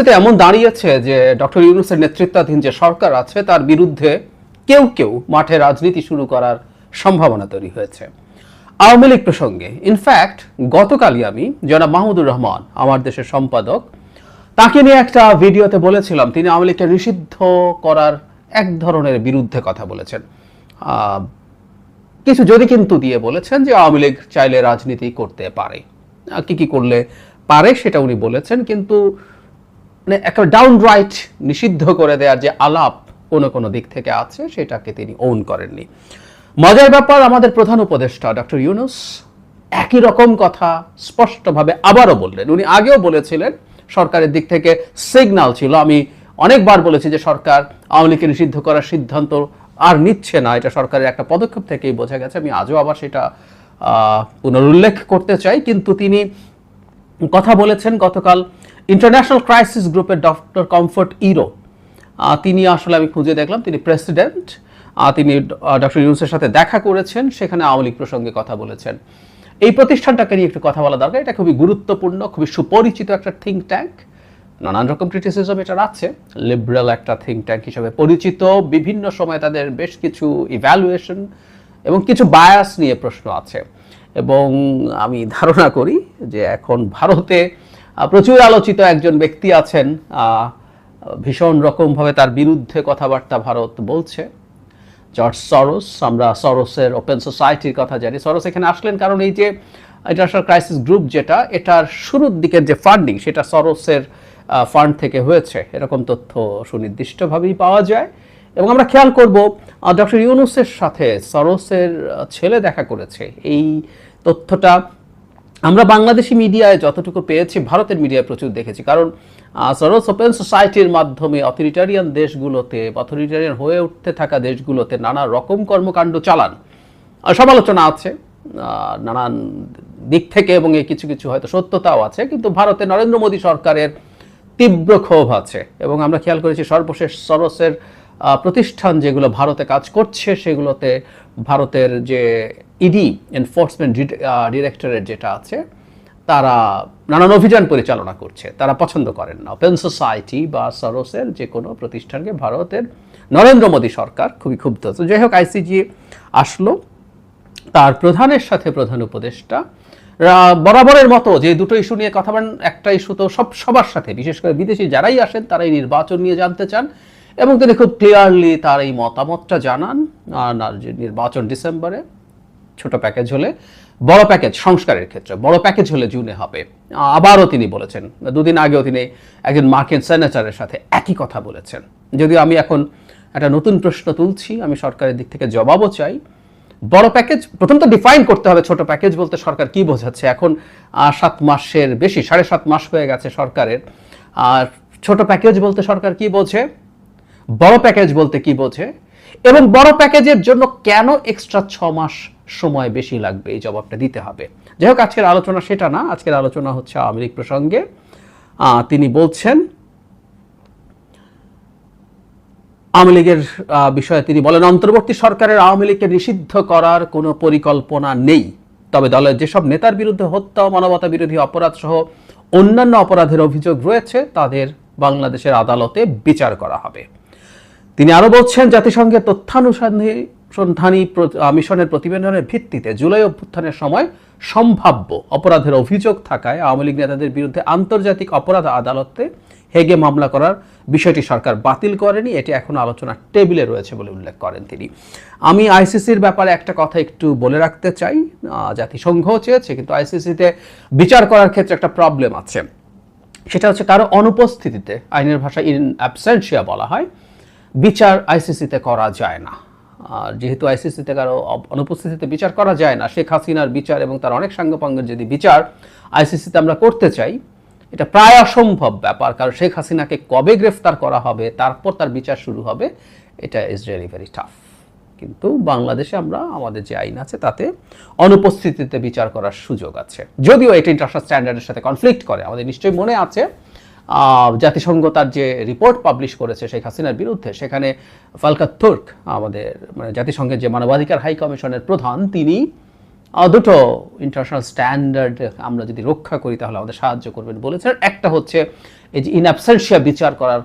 পরিস্থিতি এমন দাঁড়িয়েছে যে ডক্টর ইউনুসের নেতৃত্বাধীন যে সরকার আছে, তার বিরুদ্ধে কেউ কেউ মাঠে রাজনীতি শুরু করার সম্ভাবনা তৈরি হয়েছে। আওয়ামী লীগ প্রসঙ্গে ইনফ্যাক্ট গতকালই আমি জনাব মাহমুদুর রহমান, আমার দেশের সম্পাদক, তাকে নিয়ে একটা ভিডিওতে বলেছিলাম, তিনি আওয়ামী লীগকে নিষিদ্ধ করার এক ধরনের বিরুদ্ধে কথা বলেছেন। কিছু যদি কিন্তু দিয়ে বলেছেন যে আওয়ামী লীগ চাইলে রাজনীতি করতে পারে। কি কি করলে পারে সেটা উনি বলেছেন, কিন্তু মানে একটা ডাউন রাইট নিষিদ্ধ করে দেওয়ার যে আলাপ কোনো কোনো দিক থেকে আছে, সেটাকে তিনি ওন করেননি। মজার ব্যাপার, আমাদের প্রধান উপদেষ্টা ডক্টর ইউনুস একই রকম কথা স্পষ্টভাবে আবারও বললেন। উনি আগেও বলেছিলেন, সরকারের দিক থেকে সিগন্যাল ছিল। আমি অনেকবার বলেছি যে সরকার আওয়ামী লীগকে নিষিদ্ধ করার সিদ্ধান্ত আর নিচ্ছে না। এটা সরকারের একটা পদক্ষেপ থেকেই বোঝা গেছে। আমি আজও আবার সেটা পুনরুল্লেখ করতে চাই। কিন্তু তিনি কথা বলেছেন গতকাল ইন্টারন্যাশনাল ক্রাইসিস গ্রুপের ডক্টর কমফোর্ট ইরো তিনি আসলে আমি খুঁজে দেখলাম, তিনি প্রেসিডেন্ট তিনি ডক্টর ইউনুসের সাথে দেখা করেছেন, সেখানে আওয়ামী প্রসঙ্গে কথা বলেছেন। এই প্রতিষ্ঠানটাকে নিয়ে একটু কথা বলা দরকার, এটা খুবই গুরুত্বপূর্ণ, খুবই সুপরিচিত একটা থিঙ্ক ট্যাঙ্ক নানান রকম ক্রিটিসিজম এটা আছে লিবারেল একটা থিঙ্ক ট্যাঙ্ক হিসেবে পরিচিত, বিভিন্ন সময় তাদের বেশ কিছু ইভ্যালুয়েশন এবং কিছু বায়াস নিয়ে প্রশ্ন আছে। এবং আমি ধারণা করি যে এখন ভারতে প্রচুর আলোচিত একজন ব্যক্তি আছেন ভীষণ রকমভাবে তার বিরুদ্ধে কথাবার্তা ভারত বলছে। জর্জ সরোস, আমরা সরোসের ওপেন সোসাইটির কথা জানি। সরোস এখানে আসলেন কারণ এই যে ইন্টারন্যাশনাল ক্রাইসিস গ্রুপ যেটা, এটার শুরুর দিকের যে ফান্ডিং, সেটা সরোসের ফান্ড থেকে হয়েছে। এরকম তথ্য সুনির্দিষ্টভাবেই পাওয়া যায়। এবং আমরা খেয়াল করব ডক্টর ইউনুসের সাথে সরোসের ছেলে দেখা করেছে। এই তথ্যটা আমরা বাংলাদেশি মিডিয়ায় যতটুকু পেয়েছি, ভারতের মিডিয়ায় প্রচুর দেখেছি। কারণ সরোস ওপেন সোসাইটির মাধ্যমে অথরিটারিয়ান দেশগুলোতে অথরিটারিয়ান হয়ে উঠতে থাকা দেশগুলোতে নানা রকম কর্মকাণ্ড চালান। সমালোচনা আছে নানান দিক থেকে এবং এই কিছু কিছু হয়তো সত্যতাও আছে, কিন্তু ভারতে নরেন্দ্র মোদী সরকারের তীব্র ক্ষোভ আছে। এবং আমরা খেয়াল করেছি সর্বশেষ সরসের প্রতিষ্ঠান যেগুলো ভারতে কাজ করছে, সেগুলোতে ভারতের যে ইডি এনফোর্সমেন্ট ডিরেক্টরেট যেটা আছে, তারা নানান অভিযান পরিচালনা করছে। তারা পছন্দ করেন না। ওপেন সোসাইটি বা সরসের যে কোনো প্রতিষ্ঠানকে ভারতের নরেন্দ্র মোদী সরকার খুবই ক্ষুব্ধ। তো যাই হোক আইসিজি আসলো। তার প্রধানের সাথে প্রধান উপদেষ্টা বরাবরের মতো যে দুটো ইস্যু নিয়ে কথা বলেন, একটা ইস্যু তো সব, সবার সাথে। বিশেষ করে বিদেশি যারাই আসেন, তারাই নির্বাচন নিয়ে জানতে চান। এবং তিনি খুব ক্লিয়ারলি তার এই মতামতটা জানান। আর নির্বাচন ডিসেম্বরে ছোট প্যাকেজ হলে, বড় প্যাকেজ সংস্কারের ক্ষেত্রে, বড় প্যাকেজ হলে জুনে হবে। আবারও তিনি বলেছেন, দুদিন আগেও তিনি একজন মার্কিন সেনেটারের সাথে একই কথা বলেছেন। যদিও আমি এখন একটা নতুন প্রশ্ন তুলছি, আমি সরকারের দিক থেকে জবাবও চাই। বড় প্যাকেজ প্রথম তো ডিফাইন করতে হবে ছোট প্যাকেজ বলতে সরকার কি বোঝাচ্ছে। এখন সাত মাসের বেশি, সাড়ে সাত মাস হয়ে গেছে সরকারের। আর ছোট প্যাকেজ বলতে সরকার কি বোঝে? বড় প্যাকেজ বলতে কি বোঝে? এবং বড় প্যাকেজের জন্য কেন এক্সট্রা ছ মাস সময় বেশি লাগবে, এই জবাবটা দিতে হবে। যাই হোক, আজকের আলোচনা সেটা না, আজকের আলোচনা হচ্ছে আওয়ামী লীগ প্রসঙ্গে। তিনি বলছেন, আওয়ামী লীগের বিষয়ে তিনি বলেন, অন্তর্বর্তী সরকারের আওয়ামী লীগকে নিষিদ্ধ করার কোনো পরিকল্পনা নেই। তবে দলের যেসব নেতার বিরুদ্ধে হত্যা ও মানবতা বিরোধী অপরাধ সহ অন্যান্য অপরাধের অভিযোগ রয়েছে, তাদের বাংলাদেশের আদালতে বিচার করা হবে। তিনি আরও বলছেন, জাতিসংঘের তথ্যানুসন্ধানী সন্ধানী প্র- মিশনের প্রতিবেদনের ভিত্তিতে জুলাই অভ্যুত্থানের সময় সম্ভাব্য অপরাধের অভিযোগ থাকায় আওয়ামী লীগ নেতাদের বিরুদ্ধে আন্তর্জাতিক অপরাধ আদালতে হেগে মামলা করার বিষয়টি সরকার বাতিল করেনি। এটি এখন আলোচনার টেবিলে রয়েছে বলে উল্লেখ করেন তিনি। আমি আইসিসির ব্যাপারে একটা কথা একটু বলে রাখতে চাই। জাতিসংঘ চেয়েছে, কিন্তু আইসিসিতে বিচার করার ক্ষেত্রে একটা প্রবলেম আছে। সেটা হচ্ছে কারও অনুপস্থিতিতে, আইনের ভাষায় ইন অ্যাবসেন্সিয়া বলা হয়, বিচার আইসিসিতে করা যায় না। আর যেহেতু আইসিসিতে কারও অনুপস্থিতিতে বিচার করা যায় না, শেখ হাসিনার বিচার এবং তার অনেক সাঙ্গপাঙ্গের যদি বিচার আইসিসিতে আমরা করতে চাই, এটা প্রায় অসম্ভব ব্যাপার। কারণ শেখ হাসিনাকে কবে গ্রেফতার করা হবে, তারপর তার বিচার শুরু হবে, এটা ইজ রিয়েলি ভেরি টাফ কিন্তু বাংলাদেশে আমরা, আমাদের যে আইন আছে, তাতে অনুপস্থিতিতে বিচার করার সুযোগ আছে। যদিও এটা ইন্টারন্যাশনাল স্ট্যান্ডার্ডের সাথে কনফ্লিক্ট করে, আমাদের নিশ্চয়ই মনে আছে জাতিসংঘ তার যে রিপোর্ট পাবলিশ করেছে শেখ হাসিনার বিরুদ্ধে, সেখানে ফালকা তুর্ক, আমাদের মানে জাতিসংঘের যে মানবাধিকার হাই কমিশনের প্রধান, তিনি দুটো ইন্টারন্যাশনাল স্ট্যান্ডার্ড আমরা যদি রক্ষা করি তাহলে আমাদের সাহায্য করবেন বলেছেন। একটা হচ্ছে এই যে ইন অ্যাবসেন্সিয়া বিচার করার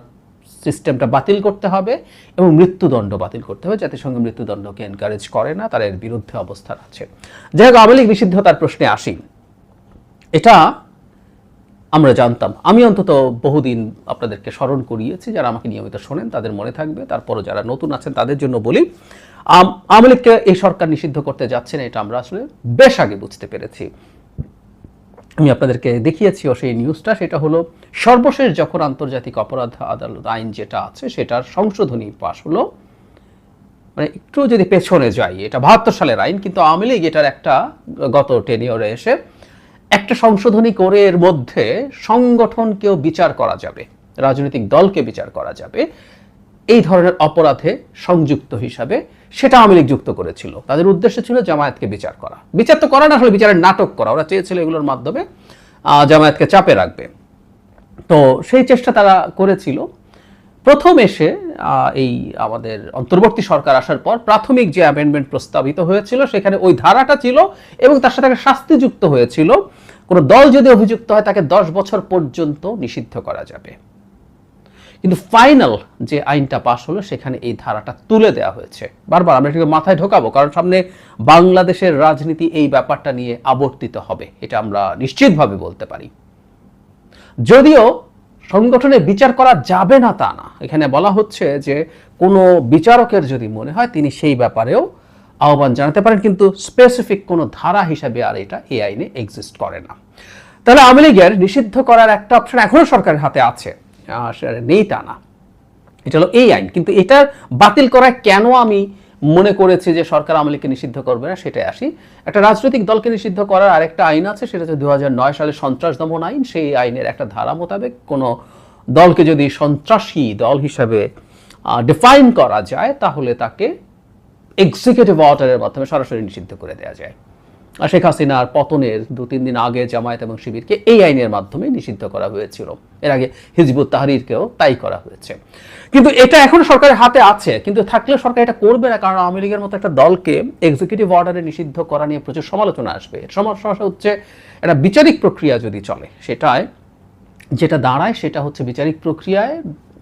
সিস্টেমটা বাতিল করতে হবে এবং মৃত্যুদণ্ড বাতিল করতে হবে। জাতিসংঘ মৃত্যুদণ্ডকে এনকারেজ করে না, তার এর বিরুদ্ধে অবস্থান আছে। যাই হোক, আওয়ামী লীগ নিষিদ্ধতার প্রশ্নে আসি। এটা আমরা জানতাম। আমি অন্তত বহুদিন আপনাদেরকে স্মরণ করিয়েছি, যারা আমাকে নিয়মিত শোনেন, তাদের মনে থাকবে। তারপরও যারা নতুন আছেন, তাদের জন্য বলি আওয়ামী লীগকে এই সরকার নিষিদ্ধ করতে যাচ্ছে না, এটা আমরা আসলে বেশ আগে বুঝতে পেরেছি। আমি আপনাদেরকে দেখিয়েছিও সেই নিউজটা সেটা হলো, সর্বশেষ যখন আন্তর্জাতিক অপরাধ আদালত আইন যেটা আছে, সেটার সংশোধনী পাশ হলো মানে একটু যদি পেছনে যাই, এটা বাহাত্তর সালের আইন, কিন্তু আওয়ামী লীগ এটার একটা গত টেনিয়রে এসে একটা সংশোধনী করে এর মধ্যে সংগঠনকেও বিচার করা যাবে, রাজনৈতিক দলকে বিচার করা যাবে, এই ধরনের অপরাধে সংযুক্ত হিসাবে সেটা আওয়ামী যুক্ত করেছিল। তাদের উদ্দেশ্য ছিল জামায়াতকে বিচার করা। বিচার তো করা না, আসলে বিচারের নাটক করা। ওরা চেয়েছিল এগুলোর মাধ্যমে জামায়াতকে চাপে রাখবে। তো সেই চেষ্টা তারা করেছিল। প্রথম এসে এই আমাদের অন্তর্বর্তী সরকার আসার পর প্রাথমিক যে অ্যামেন্ডমেন্ট প্রস্তাবিত হয়েছিল, সেখানে ওই ধারাটা ছিল এবং তার সাথে শাস্তিযুক্ত হয়েছিল। কোনো দল যদি অভিযুক্ত হয়, তাকে দশ বছর পর্যন্ত নিষিদ্ধ করা যাবে। কিন্তু ফাইনাল যে আইনটা পাশ হলো, সেখানে এই ধারাটা তুলে দেওয়া হয়েছে। বারবার আমরা এটাকে মাথায় ঢোকাবো, কারণ সামনে বাংলাদেশের রাজনীতি এই ব্যাপারটা নিয়ে আবর্তিত হবে, এটা আমরা নিশ্চিতভাবে বলতে পারি। যদিও সংগঠনে বিচার করা যাবে না তা না। এখানে বলা হচ্ছে যে কোনো বিচারকের যদি মনে হয়, তিনি সেই ব্যাপারেও আহ্বান জানাতে পারেন, কিন্তু স্পেসিফিক কোনো ধারা হিসাবে আর এটা এই আইনে এক্সিস্ট করে না। তাহলে আওয়ামী লীগের নিষিদ্ধ করার একটা অপশন এখনও সরকারের হাতে আছে নেই তা না। এটা হলো এই আইন কিন্তু এটা বাতিল করায় কেন আমি মনে করেছে যে সরকার আমলিকে নিষিদ্ধ করবে না, সেটাই আসি। একটা রাজনৈতিক দলকে নিষিদ্ধ করার আরেকটা আইন আছে, সেটা হচ্ছে দু হাজার নয় সালে সন্ত্রাস দমন আইন। সেই আইনের একটা ধারা মোতাবেক কোনো দলকে যদি সন্ত্রাসী দল হিসাবে ডিফাইন করা যায়, তাহলে তাকে এক্সিকিউটিভ অর্ডারের মাধ্যমে সরাসরি নিষিদ্ধ করে দেওয়া যায়। শেখ হাসিনার পতনের দু, তিন দিন আগে জামায়াত এবং শিবিরকে এই আইনের মাধ্যমে নিষিদ্ধ করা হয়েছিল। এর আগে হিজবুত তাহরিরকেও তাই করা হয়েছে। কিন্তু এটা এখন সরকারের হাতে আছে, কিন্তু থাকলে সরকার এটা করবে না, কারণ আওয়ামী লীগের মতো একটা দলকে এক্সিকিউটিভ অর্ডারে নিষিদ্ধ করা নিয়ে প্রচুর সমালোচনা আসবে। সমস্যা হচ্ছে, একটা বিচারিক প্রক্রিয়া যদি চলে, সেটায় যেটা দাঁড়ায় সেটা হচ্ছে বিচারিক প্রক্রিয়ায়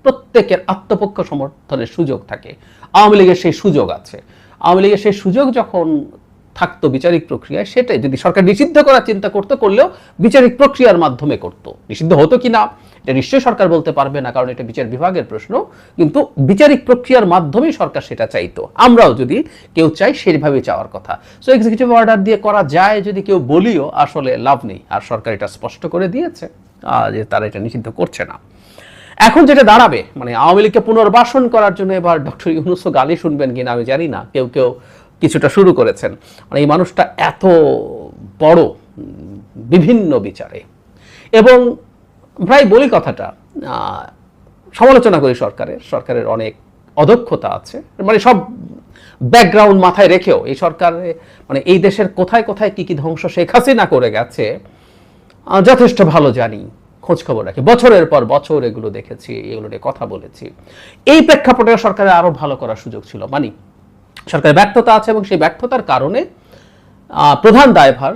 প্রত্যেকের আত্মপক্ষ সমর্থনের সুযোগ থাকে। আওয়ামী লীগের সেই সুযোগ আছে। আওয়ামী লীগের সেই সুযোগ যখন থাকতো বিচারিক প্রক্রিয়ায়, সেটাই যদি সরকার নিষিদ্ধ করার চিন্তা করতে, করলেও বিচারিক প্রক্রিয়ার মাধ্যমে করতো। নিষিদ্ধ হতো কি না, এটা নিশ্চয়ই সরকার বলতে পারবে না, কারণ এটা বিচার বিভাগের প্রশ্ন। কিন্তু বিচারিক প্রক্রিয়ার মাধ্যমেই সরকার সেটা চাইতো। আমরাও যদি কেউ চাই সেইভাবে চাওয়ার কথা। সো এক্সিকিউটিভ অর্ডার দিয়ে করা যায় যদি কেউ বলিও, আসলে লাভ নেই। আর সরকার এটা স্পষ্ট করে দিয়েছে যে তারা এটা নিষিদ্ধ করছে না। এখন যেটা দাঁড়াবে মানে আওয়ামী লীগকে পুনর্বাসন করার জন্য এবার ডক্টর ইউনুসও গালি শুনবেন কিনা আমি জানি না। কেউ কেউ কিছুটা শুরু করেছেন। মানে এই মানুষটা এত বড়, বিভিন্ন বিচারে। এবং প্রায় বলি কথাটা সমালোচনা করি সরকারের। সরকারের অনেক অদক্ষতা আছে। মানে সব ব্যাকগ্রাউন্ড মাথায় রেখেও এই সরকারে মানে এই দেশের কোথায় কোথায় কি কি ধ্বংস শেখ হাসিনা করে গেছে যথেষ্ট ভালো জানি। খোঁজ খবর রাখি। বছরের পর বছর এগুলো দেখেছি, এগুলো নিয়ে কথা বলেছি। এই প্রেক্ষাপটে সরকারের আরও ভালো করার সুযোগ ছিল। মানি সরকারের ব্যর্থতা আছে এবং সেই ব্যর্থতার কারণে প্রধান দায়ভার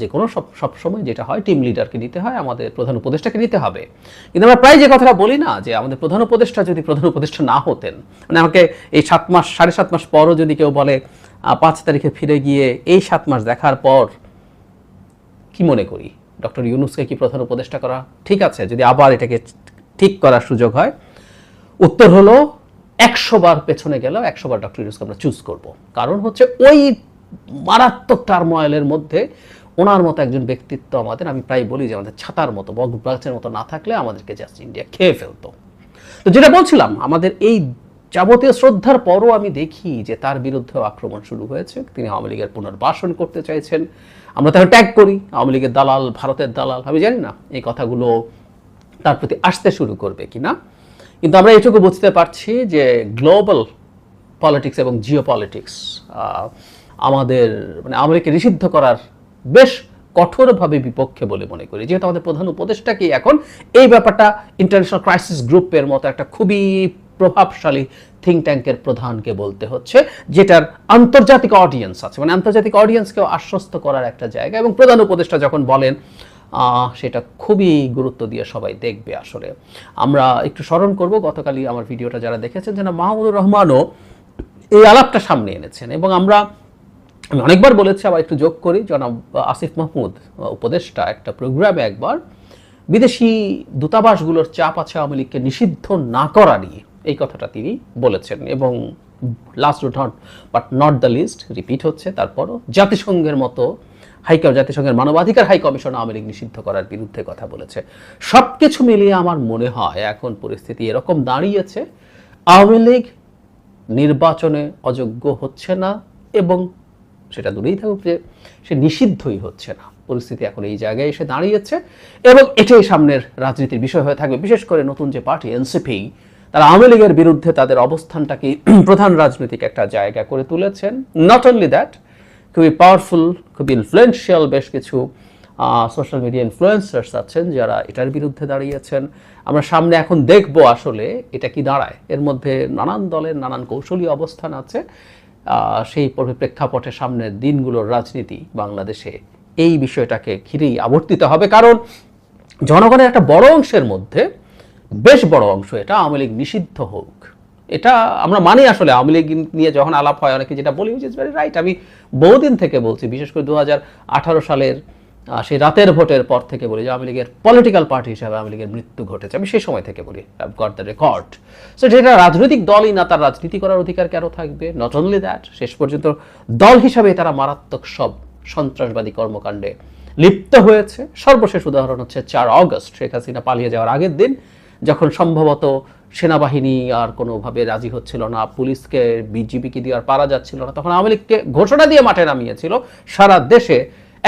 যে কোনো সব সবসময় যেটা হয় টিম লিডারকে নিতে হয়, আমাদের প্রধান উপদেষ্টাকে নিতে হবে। কিন্তু আমরা প্রায় যে কথাটা বলি না, যে আমাদের প্রধান উপদেষ্টা যদি প্রধান উপদেষ্টা না হতেন মানে আমাকে এই সাত মাস, সাড়ে সাত মাস পরও যদি কেউ বলে পাঁচ তারিখে ফিরে গিয়ে এই সাত মাস দেখার পর কি মনে করি? ডক্টর ইউনুসকে কি প্রধান উপদেষ্টা করা ঠিক আছে? যদি আবার এটাকে ঠিক করার সুযোগ হয়, উত্তর হলো একশো বার পেছনে গেলেও একশো বার ডক্টর ইউনুসকে আমরা চুজ করব। কারণ হচ্ছে ওই মারাত্মক টার্ময়েলের মধ্যে ওনার মতো একজন ব্যক্তিত্ব আমাদের, আমি প্রায় বলি যে আমাদের ছাতার মতো বগ মতো না থাকলে আমাদেরকে জাস্ট ইন্ডিয়া খেয়ে ফেলতো। তো যেটা বলছিলাম, আমাদের এই যাবতীয় শ্রদ্ধার পরও আমি দেখি যে তার বিরুদ্ধেও আক্রমণ শুরু হয়েছে। তিনি আওয়ামী লীগের পুনর্বাসন করতে চাইছেন। আমরা তাকে ট্যাগ করি, আওয়ামী লীগের দালাল, ভারতের দালাল, আমি জানি না এই কথাগুলো তার প্রতি আসতে শুরু করবে কিনা। কিন্তু আমরা এটুকু বুঝতে পারছি যে গ্লোবাল পলিটিক্স এবং জিও পলিটিক্স আমাদের মানে আমেরিকা নিষিদ্ধ করার বেশ কঠোরভাবে বিপক্ষে বলে মনে করি। যেহেতু আমাদের প্রধান উপদেষ্টাকেই এখন, এই ব্যাপারটা ইন্টারন্যাশনাল ক্রাইসিস গ্রুপের মতো একটা খুবই প্রভাবশালী থিঙ্ক ট্যাঙ্কের প্রধানকে বলতে হচ্ছে, যেটার আন্তর্জাতিক অডিয়েন্স আছে। মানে আন্তর্জাতিক অডিয়েন্সকেও আশ্বস্ত করার একটা জায়গা। এবং প্রধান উপদেষ্টা যখন বলেন সেটা খুবই গুরুত্ব দিয়ে সবাই দেখবে আসলে। আমরা একটু স্মরণ করব, গতকালই আমার ভিডিওটা যারা দেখেছেন যেন মাহমুদুর রহমানও এই আলাপটা সামনে এনেছেন এবং আমরা, আমি অনেকবার বলেছি, আবার একটু যোগ করি, জনাব আসিফ মাহমুদ, উপদেষ্টা একটা প্রোগ্রামে একবার বিদেশি দূতাবাসগুলোর চাপ আছে আওয়ামী লীগকে নিষিদ্ধ না করা নিয়ে, এই কথাটা তিনি বলেছেন এবং last not but not the least repeat হচ্ছে, তারপরও জাতিসংঘের মতো হাই জাতিসংঘের মানবাধিকার হাই কমিশন আওয়ামী লীগ নিষিদ্ধ করার বিরুদ্ধে কথা বলেছে। সব কিছু মিলিয়ে আমার মনে হয় এখন পরিস্থিতি এরকম দাঁড়িয়েছে, আওয়ামী লীগ নির্বাচনে অযোগ্য হচ্ছে না এবং সেটা দূরেই থাকুক যে সে নিষিদ্ধই হচ্ছে না। পরিস্থিতি এখন এই জায়গায় এসে দাঁড়িয়েছে এবং এটাই সামনের রাজনীতির বিষয় হয়ে থাকবে। বিশেষ করে নতুন যে পার্টি, এনসিপি, তারা আওয়ামী লীগের বিরুদ্ধে তাদের অবস্থানটাকে প্রধান রাজনৈতিক একটা জায়গা করে তুলেছেন। নট অনলি দ্যাট খুবই পাওয়ারফুল খুবই ইনফ্লুয়েন্সিয়াল বেশ কিছু সোশ্যাল মিডিয়া ইনফ্লুয়েন্সার্স আছেন যারা এটার বিরুদ্ধে দাঁড়িয়েছেন। আমরা সামনে এখন দেখব আসলে এটা কি দাঁড়ায়। এর মধ্যে নানান দলের নানান কৌশলী অবস্থান আছে। সেই পরি- প্রেক্ষাপটে সামনের দিনগুলোর রাজনীতি বাংলাদেশে এই বিষয়টাকে ঘিরেই আবর্তিত হবে। কারণ জনগণের একটা বড় অংশের মধ্যে, বেশ বড় অংশ এটা আওয়ামী লীগ নিষিদ্ধ হোক। এটা আমরা মানি আসলে, আওয়ামী লীগ নিয়ে যখন আলাপ হয়, অনেকে যেটা বলি ইজ ভেরি রাইট আমি বহুদিন থেকে বলছি, বিশেষ করে দু হাজার আঠারো সালের সেই রাতের ভোটের পর থেকে বলি যে আওয়ামী লীগের পলিটিক্যাল পার্টি হিসাবে আওয়ামী লীগের মৃত্যু ঘটেছে। আমি সেই সময় থেকে বলি গট দ্য রেকর্ড সো যেটা রাজনৈতিক দলই না, তার রাজনীতি করার অধিকার কেন থাকবে? নট অনলি দ্যাট শেষ পর্যন্ত দল হিসাবে তারা মারাত্মক সব সন্ত্রাসবাদী কর্মকাণ্ডে লিপ্ত হয়েছে। সর্বশেষ উদাহরণ হচ্ছে চার অগস্ট শেখ হাসিনা পালিয়ে যাওয়ার আগের দিন, যখন সম্ভবত সেনাবাহিনী আর কোনোভাবে রাজি হচ্ছিল না, পুলিশকে, বিজিবিকে দিয়ে আর পারা যাচ্ছিল না। তখন আওয়ামী লীগকে ঘোষণা দিয়ে মাঠে নামিয়েছিল, সারা দেশে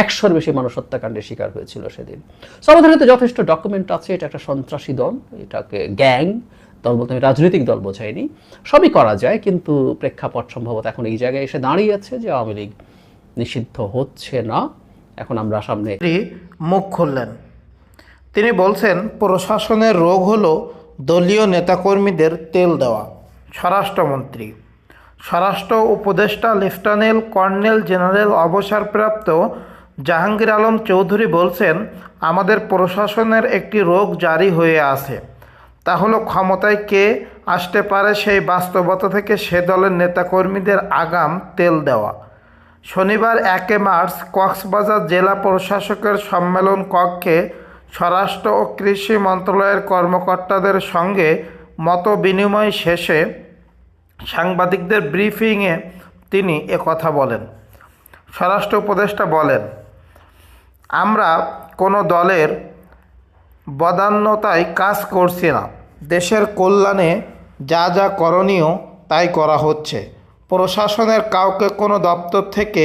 একশোর বেশি মানুষ হত্যাকাণ্ডের শিকার হয়েছিল সেদিন। সো যথেষ্ট ডকুমেন্ট আছে, এটা একটা সন্ত্রাসী দল, এটাকে গ্যাং দল বলতে আমি রাজনৈতিক দল বোঝাইনি, সবই করা যায়, কিন্তু প্রেক্ষাপট সম্ভবত এখন এই জায়গায় এসে দাঁড়িয়েছে যে আওয়ামী লীগ নিষিদ্ধ হচ্ছে না। এখন আমরা সামনে মুখ খুললেন। তিনি বলছেন, প্রশাসনের রোগ হলো দলীয় নেতাকর্মীদের তেল দেওয়া। স্বরাষ্ট্রমন্ত্রী। স্বরাষ্ট্র উপদেষ্টা লেফটেন্যান্ট কর্নেল জেনারেল অবসরপ্রাপ্ত জাহাঙ্গীর আলম চৌধুরী বলছেন, আমাদের প্রশাসনের একটি রোগ জারি হয়ে আছে। তা হলো ক্ষমতায় কে আসতে পারে সেই বাস্তবতা থেকে সে দলের নেতাকর্মীদের আগাম তেল দেওয়া। শনিবার একে মার্চ কক্সবাজার জেলা প্রশাসকের সম্মেলন কক্ষে স্বরাষ্ট্র ও কৃষি মন্ত্রণালয়ের কর্মকর্তাদের সঙ্গে মত বিনিময় শেষে সাংবাদিকদের ব্রিফিংয়ে তিনি কথা বলেন। স্বরাষ্ট্র উপদেষ্টা বলেন, আমরা কোনো দলের বদান্যতায় কাজ করছি না। দেশের কল্যাণে যা যা করণীয় তাই করা হচ্ছে। প্রশাসনের কাউকে কোনো দপ্তর থেকে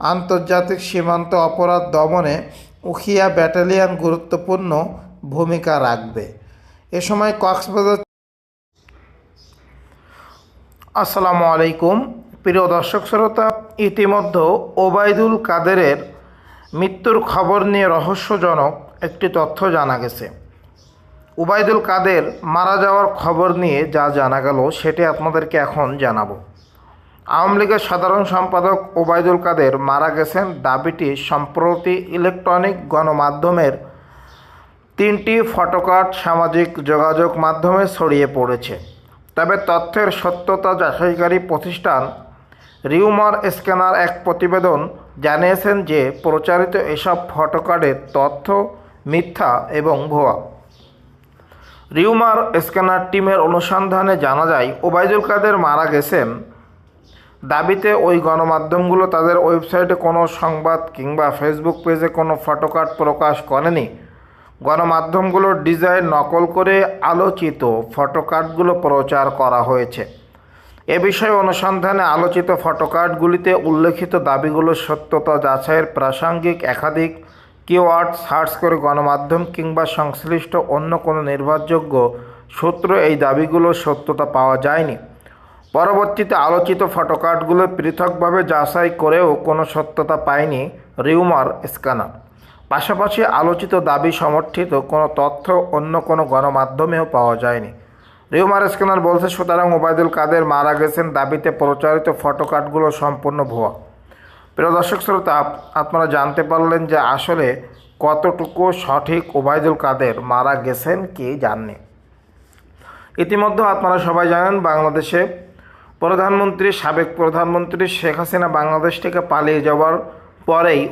আন্তর্জাতিক সীমান্ত অপরাধ দমনে উখিয়া ব্যাটালিয়ান গুরুত্বপূর্ণ ভূমিকা রাখবে। এ সময় কক্সবাজার আসসালামু আলাইকুম। প্রিয় দর্শক শ্রোতা ইতিমধ্যে ওবায়দুল কাদেরের মৃত্যুর খবর নিয়ে রহস্যজনক একটি তথ্য জানা গেছে। ওবায়দুল কাদের মারা যাওয়ার খবর নিয়ে যা জানা গেল, সেটি আপনাদেরকে এখন জানাব। আওয়ামী লীগের সাধারণ সম্পাদক ওবায়দুল কাদের মারা গেছেন দাবিটি সম্প্রতি ইলেকট্রনিক গণমাধ্যমের তিনটি ফটোকার্ড সামাজিক যোগাযোগ মাধ্যমে ছড়িয়ে পড়েছে। তবে তথ্যের সত্যতা যাচাইকারী প্রতিষ্ঠান রিউমার স্ক্যানার এক প্রতিবেদন জানিয়েছেন যে প্রচারিত এসব ফটোকার্ডের তথ্য, মিথ্যা এবং ভুয়া। রিউমার স্ক্যানার টিমের অনুসন্ধানে জানা যায়, ওবায়দুল কাদের মারা গেছেন দাবিতে ওই গণমাধ্যমগুলো তাদের ওয়েবসাইটে কোনো সংবাদ কিংবা ফেসবুক পেজে কোনো ফটোকার্ড প্রকাশ করেনি। গণমাধ্যমগুলোর ডিজাইন নকল করে আলোচিত ফটোকার্ডগুলো প্রচার করা হয়েছে। এ বিষয়ে অনুসন্ধানে আলোচিত ফটোকার্ডগুলিতে উল্লেখিত দাবিগুলোর সত্যতা যাচাইয়ের প্রাসঙ্গিক, একাধিক কিওয়ার্ড সার্চ করে গণমাধ্যম কিংবা সংশ্লিষ্ট অন্য কোনো নির্ভরযোগ্য সূত্র এই দাবিগুলোর সত্যতা পাওয়া যায়নি। পরবর্তীতে আলোচিত ফটোকার্ডগুলো পৃথকভাবে যাচাই করেও কোনো সত্যতা পায়নি রিউমার স্ক্যানার। পাশাপাশি আলোচিত দাবি সমর্থিত কোনো তথ্য অন্য কোনো গণমাধ্যমেও পাওয়া যায়নি। রিউমার স্ক্যানার বলছে, সুতরাং ওবায়দুল কাদের মারা গেছেন দাবিতে প্রচারিত ফটোকার্ডগুলো সম্পূর্ণ ভুয়া। প্রিয় দর্শক শ্রোতা, আপনারা জানতে পারলেন যে আসলে কতটুকু সঠিক ওবায়দুল কাদের মারা গেছেন কি জাননি। ইতিমধ্যে আপনারা সবাই জানেন, বাংলাদেশে প্রধানমন্ত্রী সাবেক প্রধানমন্ত্রী শেখ হাসিনা বাংলাদেশ থেকে পালিয়ে যাওয়ার পরেই